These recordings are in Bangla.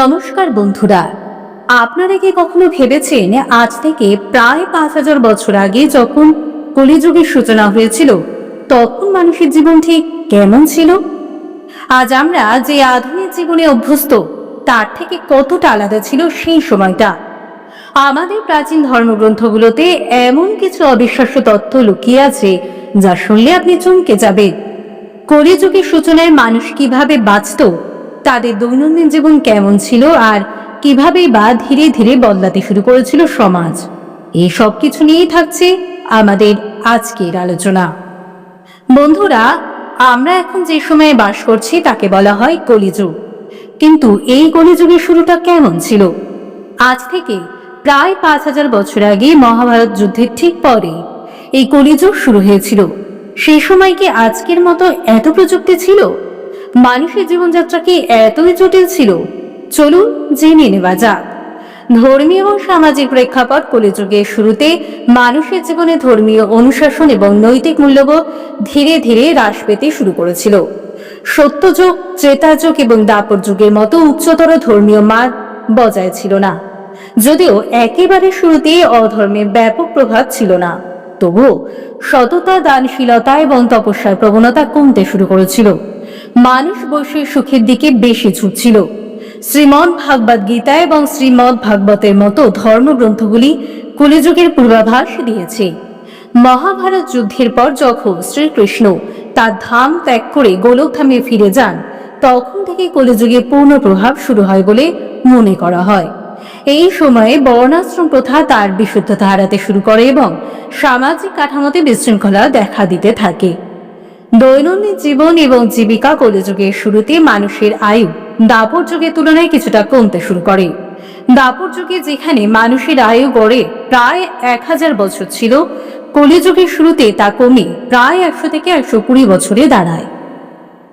নমস্কার বন্ধুরা। আপনারা কি কখনো ভেবেছেন আজ থেকে প্রায় পাঁচ হাজার বছর আগে যখন কলিযুগের সূচনা হয়েছিল, তখন মানুষের জীবন ঠিক কেমন ছিল? আজ আমরা যে আধুনিক জীবনে অভ্যস্ত, তার থেকে কতটা আলাদা ছিল সেই সময়টা। আমাদের প্রাচীন ধর্মগ্রন্থগুলোতে এমন কিছু অবিশ্বাস্য তথ্য লুকিয়ে আছে, যা শুনলে আপনি চমকে যাবেন। কলিযুগের সূচনায় মানুষ কীভাবে বাঁচত তাদের দৈনন্দিন জীবন কেমন ছিল আর কীভাবে বা ধীরে ধীরে বদলাতে শুরু করেছিল সমাজ? এই সব কিছু নিয়েই থাকছে আমাদের আজকের আলোচনা। বন্ধুরা, আমরা এখন যে সময়ে বাস করছি তাকে বলা হয় কলিযুগ। কিন্তু এই কলিযুগের শুরুটা কেমন ছিল? আজ থেকে প্রায় পাঁচ হাজার বছর আগে মহাভারত যুদ্ধের ঠিক পরে এই কলিযুগ শুরু হয়েছিল। সেই সময় কি আজকের মতো এত প্রযুক্তি ছিল? মানুষের জীবনযাত্রা কি এতই জটিল ছিল। চলুন জেনে নেওয়া যাক। ধর্মীয় এবং সামাজিক প্রেক্ষাপট কলিযুগের শুরুতে মানুষের জীবনে ধর্মীয় অনুশাসন এবং নৈতিক মূল্যবোধ ধীরে ধীরে হ্রাস পেতে শুরু করেছিল। সত্যযুগ ত্রেতাযুগ এবং দাপর যুগের মতো উচ্চতর ধর্মীয় মান বজায় ছিল না। যদিও একেবারে শুরুতে অধর্মের ব্যাপক প্রভাব ছিল না, তবুও সততা, দানশীলতা এবং তপস্যার প্রবণতা কমতে শুরু করেছিল। মানুষ বৈশ্বিক সুখের দিকে বেশি ঝুঁকছিল। শ্রীমদ ভাগবত গীতা এবং শ্রীমদ ভাগবতের মতো ধর্মগ্রন্থগুলি কলিযুগের পূর্বাভাস দিয়েছে। মহাভারত যুদ্ধের পর যখন শ্রীকৃষ্ণ তার ধাম ত্যাগ করে গোলকধামে ফিরে যান, তখন থেকে কলিযুগের পূর্ণ প্রভাব শুরু হয় বলে মনে করা হয়। এই সময়ে বর্ণাশ্রম প্রথা তার বিশুদ্ধতা হারাতে শুরু করে এবং সামাজিক কাঠামোতে বিশৃঙ্খলা দেখা দিতে থাকে। দৈনন্দিন জীবন এবং জীবিকা কলিযুগের শুরুতে মানুষের আয়ু দাপর যুগের তুলনায় কিছুটা কমতে শুরু করে। দাপর যুগে যেখানে মানুষের আয়ু গড়ে প্রায় এক হাজার বছর ছিল, কলিযুগের শুরুতে তা কমে প্রায় একশো থেকে একশো কুড়ি বছরে দাঁড়ায়।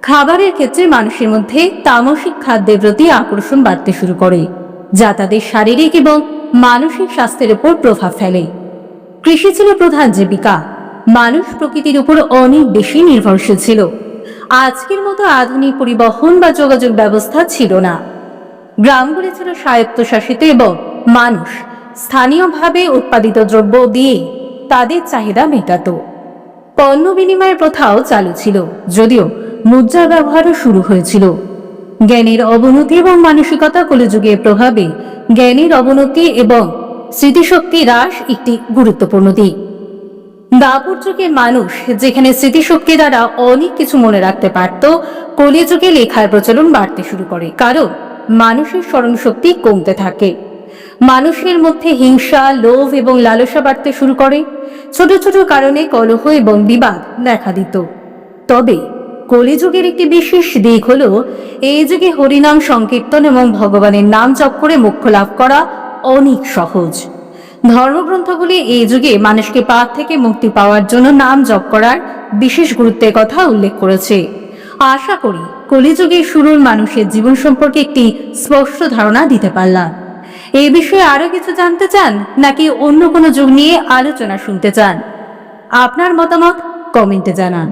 খাবারের ক্ষেত্রে মানুষের মধ্যে তামসিক খাদ্যের প্রতি আকর্ষণ বাড়তে শুরু করে, যা তাদের শারীরিক এবং মানসিক স্বাস্থ্যের উপর প্রভাব ফেলে। কৃষি ছিল প্রধান জীবিকা মানুষ প্রকৃতির উপর অনেক বেশি নির্ভরশীল ছিল। আজকের মতো আধুনিক পরিবহন বা যোগাযোগ ব্যবস্থা ছিল না। গ্রামগুলি ছিল স্বায়ত্তশাসিত এবং মানুষ স্থানীয়ভাবে উৎপাদিত দ্রব্য দিয়ে তাদের চাহিদা মেটাত। পণ্য বিনিময়ের প্রথাও চালু ছিল, যদিও মুদ্রার ব্যবহারও শুরু হয়েছিল। জ্ঞানের অবনতি এবং মানসিকতা কলিযুগের প্রভাবে জ্ঞানের অবনতি এবং স্মৃতিশক্তি হ্রাস একটি গুরুত্বপূর্ণ দিক। দাপর যুগের মানুষ যেখানে স্মৃতিশক্তি দ্বারা অনেক কিছু মনে রাখতে পারত কলিযুগে লেখার প্রচলন বাড়তে শুরু করে, কারণ মানুষের স্মরণশক্তি কমতে থাকে। মানুষের মধ্যে হিংসা, লোভ এবং লালসা বাড়তে শুরু করে। ছোট ছোট কারণে কলহ এবং বিবাদ দেখা দিত। তবে কলিযুগের একটি বিশেষ দিক হল, এই যুগে হরিনাম সংকীর্তন এবং ভগবানের নাম জপ করে মোক্ষ লাভ করা অনেক সহজ। ধর্মগ্রন্থগুলি এই যুগে মানুষকে পাপ থেকে মুক্তি পাওয়ার জন্য নাম জপ করার বিশেষ গুরুত্বের কথা উল্লেখ করেছে। আশা করি কলিযুগে শুরুর মানুষের জীবন সম্পর্কে একটি স্পষ্ট ধারণা দিতে পারলাম। এই বিষয়ে আরও কিছু জানতে চান নাকি অন্য কোনো যুগ নিয়ে আলোচনা শুনতে চান? আপনার মতামত কমেন্টে জানান।